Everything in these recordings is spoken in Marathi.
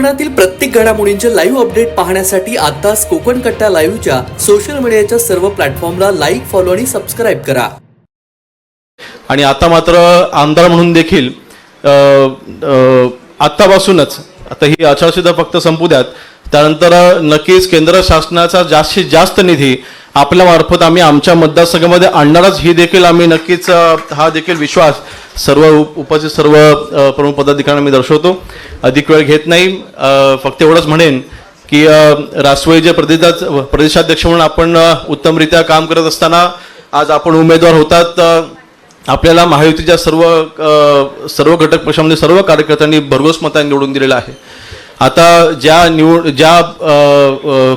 कोकणातील प्रत्येक घडामोडींचे लाईव्ह अपडेट पाहण्यासाठी आताच कोकण कट्टा लाईव्हच्या सोशल मीडियाच्या सर्व प्लॅटफॉर्मला लाईक फॉलो आणि सबस्क्राईब करा. आणि आता मात्र आमदार म्हणून देखील अ, आत्तापासूनच आता ही आचारसंहिता फक्त संपू द्यात त्यानंतर नक्कीच केंद्र शासनाचा जास्तीत जास्त निधी आपल्या मार्फत आम्ही आमच्या मतदारसंघामध्ये आणणारच. ही देखील आम्ही नक्कीच हा देखील विश्वास सर्व उप- उपस्थित सर्व प्रमुख पदाधिकाऱ्यांना मी दर्शवतो. अधिक वेळ घेत नाही. फक्त एवढंच म्हणेन की अ, राष्ट्रवादीचे प्रदेशा प्रदेशाध्यक्ष म्हणून आपण उत्तमरित्या काम करत असताना आज आपण उमेदवार होतात. आपल्याला महायुतीच्या सर्व सर्व घटक पक्षामध्ये सर्व कार्यकर्त्यांनी भरघोस मतांनी निवडून दिलेलं आहे. आता ज्या निवड ज्या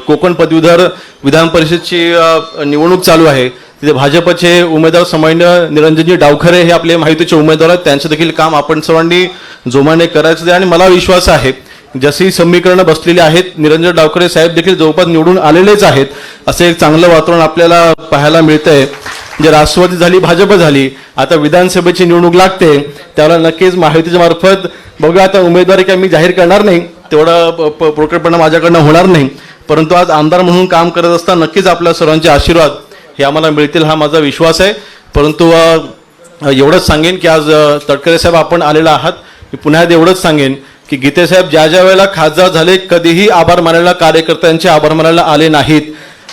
कोकण पदवीधर विधान परिषदची निवडणूक चालू आहे तिथे भाजपचे उमेदवार समान्य निरंजनजी डावखरे हे आपले माहितीचे उमेदवार आहेत. त्यांचं देखील काम आपण सर्वांनी जोमाने करायचं आहे. आणि मला विश्वास आहे जशी समीकरणं बसलेली आहेत निरंजन डावखरे साहेब देखील जवळपास निवडून आलेलेच आहेत असे एक चांगलं वातावरण आपल्याला पाहायला मिळतंय. म्हणजे राष्ट्रवादी झाली भाजप झाली आता विधानसभेची निवडणूक लागते त्याला नक्कीच माहितीच्या मार्फत बघूया. आता उमेदवारी काय मी जाहीर करणार नाही तेवढा प- प्रोकटपणा माझ्याकडनं होणार नाही. परंतु आज आमदार म्हणून काम करत असताना नक्कीच आपल्या सर्वांचे आशीर्वाद हे आम्हाला मिळतील हा माझा विश्वास आहे. परंतु एवढंच सांगेन की आज तटकरे साहेब आपण आलेला आहात. मी पुन्हा एवढंच सांगेन की गीतेसाहेब ज्या ज्या वेळेला खासदार झाले कधीही आभार मानायला कार्यकर्त्यांचे आभार मानायला आले नाहीत.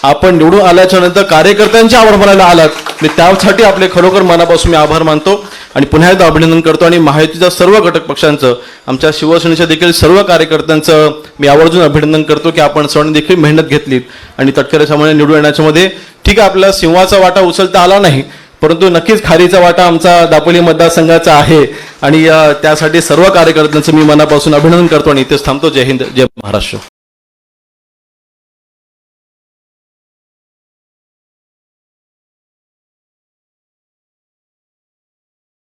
आपण निवडून आल्याच्यानंतर कार्यकर्त्यांचे आभार मानायला आलात. मी त्यासाठी आपले खरोखर मनापासून मी आभार मानतो आणि पुन्हा एकदा अभिनंदन करतो आणि महायुतीच्या सर्व घटक पक्षांचं आमच्या शिवसेनेच्या देखील सर्व कार्यकर्त्यांचं मी आवर्जून अभिनंदन करतो की आपण सर्वांनी देखील मेहनत घेतलीत. आणि तटकरे सामान्य निवडून येण्याच्यामध्ये ठीक आहे आपल्याला सिंहाचा वाटा उचलता आला नाही परंतु नक्कीच खारीचा वाटा आमचा दापोली मतदारसंघाचा आहे. आणि त्यासाठी सर्व कार्यकर्त्यांचं मी मनापासून अभिनंदन करतो आणि इथेच थांबतो. जय हिंद जय महाराष्ट्र.